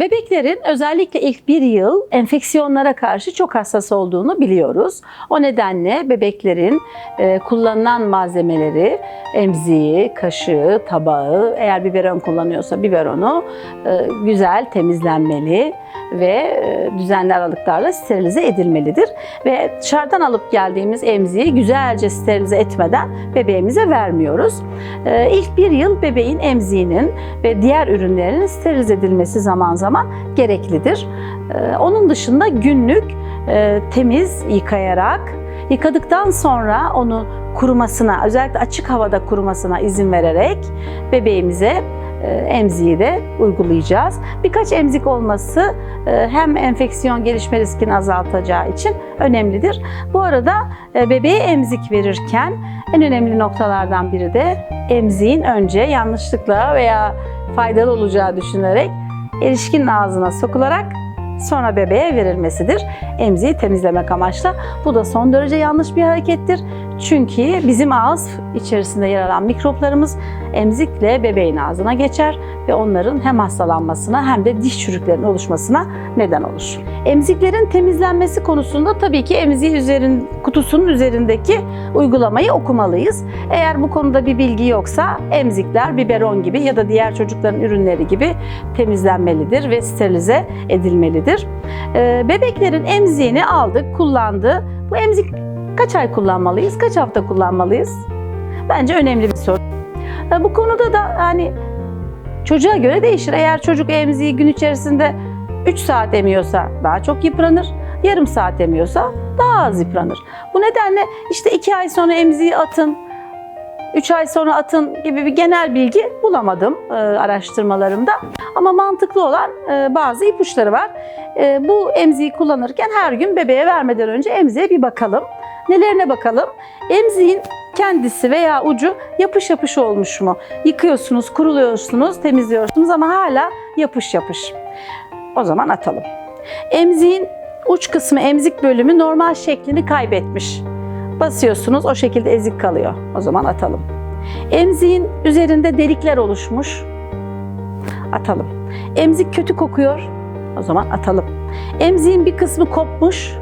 Bebeklerin özellikle ilk bir yıl enfeksiyonlara karşı çok hassas olduğunu biliyoruz. O nedenle bebeklerin e, kullanılan malzemeleri, emziği, kaşığı, tabağı, eğer biberon kullanıyorsa biberonu e, güzel temizlenmeli ve e, düzenli aralıklarla sterilize edilmelidir. Ve dışarıdan alıp geldiğimiz emziği güzelce sterilize etmeden bebeğimize vermiyoruz. İlk bir yıl bebeğin emziğinin ve diğer ürünlerinin sterilize edilmesi zaman zaman gereklidir. Ee, Onun dışında günlük e, temiz yıkayarak, yıkadıktan sonra onu kurumasına, özellikle açık havada kurumasına izin vererek bebeğimize e, emziği de uygulayacağız. Birkaç emzik olması e, hem enfeksiyon gelişme riskini azaltacağı için önemlidir. Bu arada bebeğe emzik verirken en önemli noktalardan biri de emziğin önce yanlışlıkla veya faydalı olacağı düşünülerek erişkinin ağzına sokularak sonra bebeğe verilmesidir. Emziği temizlemek amaçla. Bu da son derece yanlış bir harekettir. Çünkü bizim ağız içerisinde yer alan mikroplarımız emzikle bebeğin ağzına geçer ve onların hem hastalanmasına hem de diş çürüklerinin oluşmasına neden olur. Emziklerin temizlenmesi konusunda tabii ki emziği üzerin, kutusunun üzerindeki uygulamayı okumalıyız. Eğer bu konuda bir bilgi yoksa emzikler biberon gibi ya da diğer çocukların ürünleri gibi temizlenmelidir ve sterilize edilmelidir. Ee, Bebeklerin emziğini aldık, kullandı. Bu emzik kaç ay kullanmalıyız, kaç hafta kullanmalıyız? Bence önemli bir soru. Bu konuda da hani çocuğa göre değişir. Eğer çocuk emziği gün içerisinde 3 saat emiyorsa daha çok yıpranır. Yarım saat emiyorsa daha az yıpranır. Bu nedenle işte 2 ay sonra emziği atın, 3 ay sonra atın gibi bir genel bilgi bulamadım e, araştırmalarımda. Ama mantıklı olan e, bazı ipuçları var. E, bu emziği kullanırken her gün bebeğe vermeden önce emziğe bir bakalım. Nelerine bakalım? Emziğin kendisi veya ucu yapış yapış olmuş mu? Yıkıyorsunuz, kuruluyorsunuz, temizliyorsunuz ama hala yapış yapış. O zaman atalım. Emziğin uç kısmı, emzik bölümü normal şeklini kaybetmiş. Basıyorsunuz, o şekilde ezik kalıyor. O zaman atalım. Emziğin üzerinde delikler oluşmuş. Atalım. Emzik kötü kokuyor. O zaman atalım. Emziğin bir kısmı kopmuş.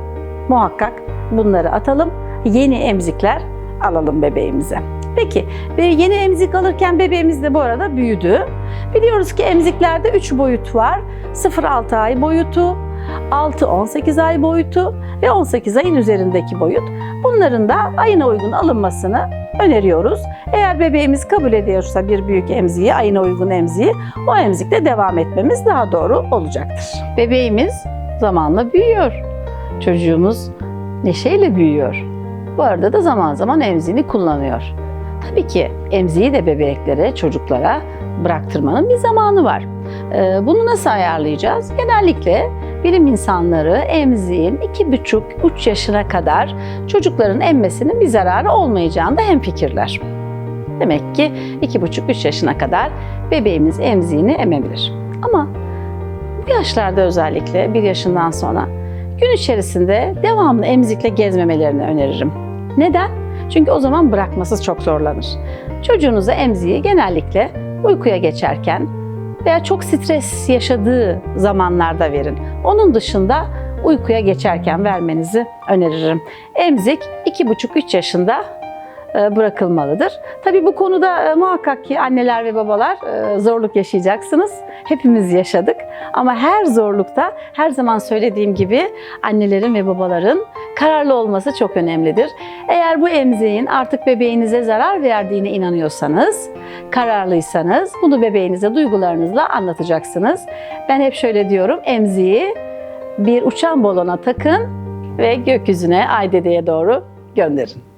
Muhakkak bunları atalım. Yeni emzikler alalım bebeğimize. Peki ve yeni emzik alırken bebeğimiz de bu arada büyüdü. Biliyoruz ki emziklerde 3 boyut var. 0-6 ay boyutu, 6-18 ay boyutu ve 18 ayın üzerindeki boyut. Bunların da ayına uygun alınmasını öneriyoruz. Eğer bebeğimiz kabul ediyorsa bir büyük emziği, ayına uygun emziği, o emzikle devam etmemiz daha doğru olacaktır. Bebeğimiz zamanla büyüyor. Çocuğumuz neşeyle büyüyor. Bu arada da zaman zaman emziğini kullanıyor. Tabii ki emziği de bebeklere, çocuklara bıraktırmanın bir zamanı var. Ee, Bunu nasıl ayarlayacağız? Genellikle bilim insanları emziğin 2,5-3 yaşına kadar çocukların emmesinin bir zararı olmayacağında hemfikirler. Demek ki 2,5-3 yaşına kadar bebeğimiz emziğini emebilir. Ama bu yaşlarda özellikle 1 yaşından sonra gün içerisinde devamlı emzikle gezmemelerini öneririm. Neden? Çünkü o zaman bırakması çok zorlanır. Çocuğunuza emziği genellikle uykuya geçerken veya çok stres yaşadığı zamanlarda verin. Onun dışında uykuya geçerken vermenizi öneririm. Emzik 2,5-3 yaşında bırakılmalıdır. Tabii bu konuda e, muhakkak ki anneler ve babalar e, zorluk yaşayacaksınız. Hepimiz yaşadık. Ama her zorlukta her zaman söylediğim gibi annelerin ve babaların kararlı olması çok önemlidir. Eğer bu emziğin artık bebeğinize zarar verdiğine inanıyorsanız, kararlıysanız bunu bebeğinize duygularınızla anlatacaksınız. Ben hep şöyle diyorum, emziği bir uçan balona takın ve gökyüzüne, ay dedeye doğru gönderin.